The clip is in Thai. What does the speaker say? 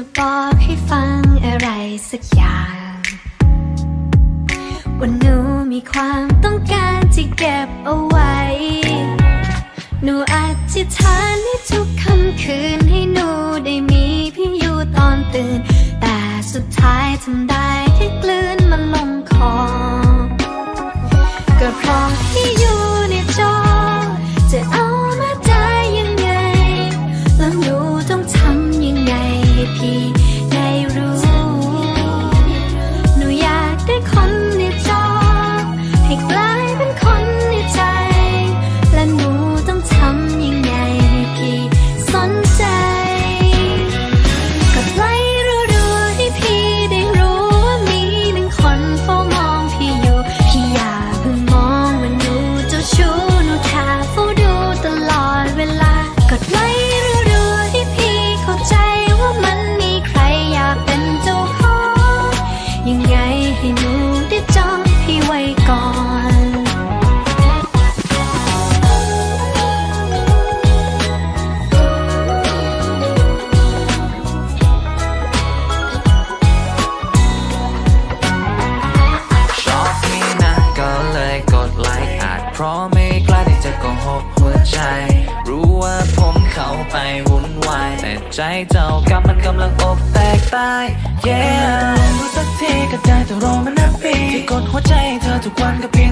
จะบอกให้ฟังอะไรสักอย่าง ว่าหนูมีความต้องการที่เก็บเอาไว้ หนูอธิษฐานในทุกคำคืนให้หนูได้มีพี่อยู่ตอนตื่น แต่สุดท้ายทำได้ ให้หนูได้จำพี่ไว้ก่อนเพราะไม่ หกหัวใจ รู้ว่าผมเข้าไปวุ่นวาย แต่ใจเจ้ากับมันกำลังอกแตกตาย yeah รู้สักทีก็ได้แต่รอมานับปีที่กดหัวใจเธอทุกวันก็เพียง